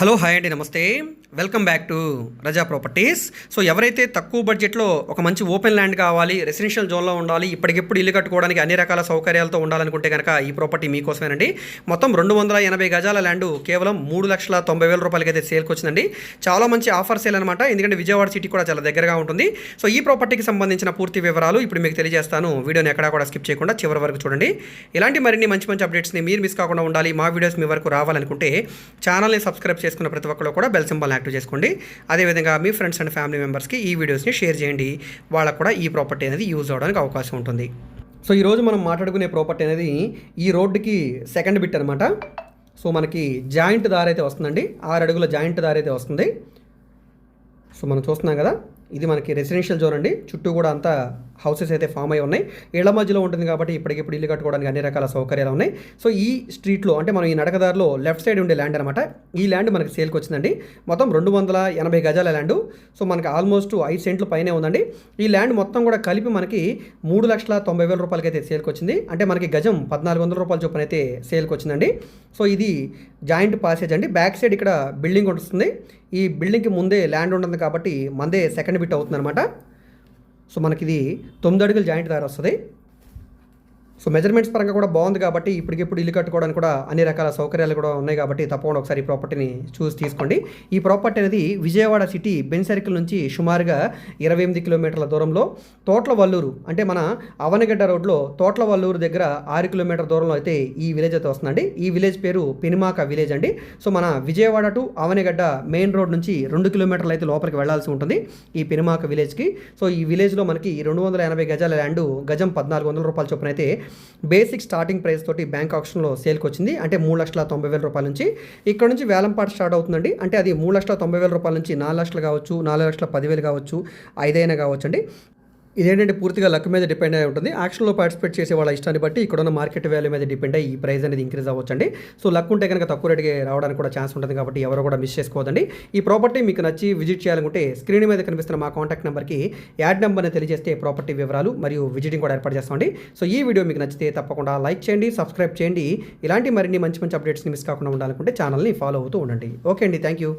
Hello hi అండి నమస్తే. Welcome back to Raza properties so ఎవరైతే తక్కువ బడ్జెట్లో ఒక మంచి ఓపెన్ ల్యాండ్ కావాలి రెసిడెన్షియల్ జోన్లో ఉండాలి ఇప్పటికెప్పుడు ఇల్లు కట్టుకోవడానికి అన్ని రకాల సౌకర్యాలతో ఉండాలనుకుంటే కనుక ఈ ప్రాపర్టీ మీకోసమేనండి. మొత్తం రెండు వందల ఎనభై గజాల ల్యాండ్ కేవలం మూడు లక్షల తొంభై వేల రూపాయలకి అయితే సేల్కి వచ్చిందండి. చాలా మంచి ఆఫర్ సేల్ అనమాట ఎందుకంటే విజయవాడ సిటీ కూడా చాలా దగ్గరగా ఉంటుంది. సో ఈ ప్రాపర్టీకి సంబంధించిన పూర్తి వివరాలు ఇప్పుడు మీకు తెలియజేస్తాను. వీడియోని ఎక్కడా కూడా స్కిప్ చేయకుండా చివరి వరకు చూడండి. ఇలాంటి మరిన్ని మంచి మంచి అప్డేట్స్ని మీరు మిస్ కాకుండా ఉండాలి. మా వీడియోస్ మీ వరకు రావాలనుకుంటే ఛానల్ని సబ్స్క్రైబ్ చేసుకున్న ప్రతి ఒక్కరు కూడా బెల్ సింబల్ యాక్టివ్ చేసుకోండి. అదేవిధంగా మీ ఫ్రెండ్స్ అండ్ ఫ్యామిలీ మెంబర్స్కి ఈ వీడియోస్ని షేర్ చేయండి. వాళ్ళకు కూడా ఈ ప్రాపర్టీ అనేది యూజ్ అవడానికి అవకాశం ఉంటుంది. సో ఈరోజు మనం మాట్లాడుకునే ప్రాపర్టీ అనేది ఈ రోడ్డుకి సెకండ్ బిట్ అనమాట సో మనకి జాయింట్ దారి అయితే వస్తుందండి. ఆరు అడుగుల జాయింట్ దారి అయితే వస్తుంది. సో మనం చూస్తున్నాం కదా ఇది మనకి రెసిడెన్షియల్ జోన్ అండి. చుట్టూ కూడా అంతా హౌసెస్ అయితే ఫామ్ అయి ఉన్నాయి. ఇళ్ళ మధ్యలో ఉంటుంది కాబట్టి ఇప్పటికిప్పుడు ఇల్లు కట్టుకోవడానికి అన్ని రకాల సౌకర్యాలు ఉన్నాయి. సో ఈ స్ట్రీట్లో అంటే మనం ఈ నడకదారిలో లెఫ్ట్ సైడ్ ఉండే ల్యాండ్ అనమాట ఈ ల్యాండ్ మనకి సేల్కి వచ్చిందండి. మొత్తం రెండు వందల ఎనభై గజాల ల్యాండ్. సో మనకి ఆల్మోస్ట్ ఐదు సెంట్లు పైనే ఉందండి. ఈ ల్యాండ్ మొత్తం కూడా కలిపి మనకి మూడు లక్షల తొంభై వేల రూపాయలకి అయితే సేల్కి వచ్చింది. అంటే మనకి గజం పద్నాలుగు వందల రూపాయల చొప్పున అయితే సేల్కి వచ్చిందండి. సో ఇది జాయింట్ పాసేజ్ అండి. బ్యాక్ సైడ్ ఇక్కడ బిల్డింగ్ ఉంటుంది. ఈ బిల్డింగ్కి ముందే ల్యాండ్ ఉంటుంది కాబట్టి మందే సెకండ్ బిట్ అవుతుంది అనమాట సో మనకి ఇది తొమ్మిది అడుగులు జాయింట్ దారి వస్తుంది. సో మెజర్మెంట్స్ పరంగా కూడా బాగుంది కాబట్టి ఇప్పటికిప్పుడు ఇల్లు కట్టుకోవడానికి కూడా అన్ని రకాల సౌకర్యాలు కూడా ఉన్నాయి కాబట్టి తప్పకుండా ఒకసారి ఈ ప్రాపర్టీని చూసి తీసుకోండి. ఈ ప్రాపర్టీ అనేది విజయవాడ సిటీ బెన్ సర్కిల్ నుంచి సుమారుగా ఇరవై ఎనిమిది కిలోమీటర్ల దూరంలో తోట్ల వల్లూరు అంటే మన అవనగడ్డ రోడ్లో తోట్ల వల్లూరు దగ్గర ఆరు కిలోమీటర్ దూరంలో అయితే ఈ విలేజ్ అయితే వస్తుందండి. ఈ విలేజ్ పేరు పెనుమాక విలేజ్ అండి. సో మన Vijayawada to Avanigadda main road నుంచి రెండు కిలోమీటర్లు అయితే లోపలికి వెళ్ళాల్సి ఉంటుంది ఈ పెనుమాక విలేజ్కి సో ఈ విలేజ్లో మనకి రెండు వందల ఎనభై గజాల ల్యాండ్ గజం పద్నాలుగు వందల రూపాయల చొప్పున అయితే బేసిక్ స్టార్టింగ్ ప్రైస్ తోటి బ్యాంక్ ఆప్షన్లో సేల్కి వచ్చింది అంటే మూడు లక్షల తొంభై వేల రూపాయల నుంచి ఇక్కడ నుంచి వేలంపాట స్టార్ట్ అవుతుందండి. అంటే అది మూడు లక్షల తొంభై వేల రూపాయల నుంచి నాలుగు లక్షలు కావచ్చు నాలుగు లక్షల పదివేలు కావచ్చు ఐదైనా కావచ్చు అండి ఇదేంటంటే పూర్తిగా లక్ మీద డిపెండ్ అయి ఉంటుంది. యాక్షన్లో పార్టిసిపేట్ చేసే వాళ్ళ ఇష్టాన్ని బట్టి ఇక్కడ ఉన్న మార్కెట్ వాల్యూ మీద డిపెండ్ అయ్యి ఈ ప్రైస్ అనేది ఇంక్రీజ్ అవ్వచ్చండి. సో లక్ ఉంటే కనుక తక్కువ రేటుకి రావడానికి కూడా ఛాన్స్ ఉంటుంది కాబట్టి ఎవరు కూడా మిస్ చేసుకోవద్దండి. ఈ ప్రాపర్టీ మీకు నచ్చి విజిట్ చేయాలనుకుంటే స్క్రీన్ మీద కనిపిస్తున్న మా కాంటాక్ట్ నెంబర్కి యాడ్ నెంబర్ని తెలియజేస్తే ప్రాపర్టీ వివరాలు మరియు విజిటింగ్ కూడా ఏర్పాటు చేస్తామండి. సో ఈ వీడియో మీకు నచ్చితే తప్పకుండా లైక్ చేయండి సబ్స్క్రైబ్ చేయండి. ఇలాంటి మరిన్ని మంచి మంచి అప్డేట్స్ని మిస్ కాకుండా ఉండాలనుకుంటే ఛానల్ని ఫాలో అవుతూ ఉండండి. ఓకే అండి. Thank you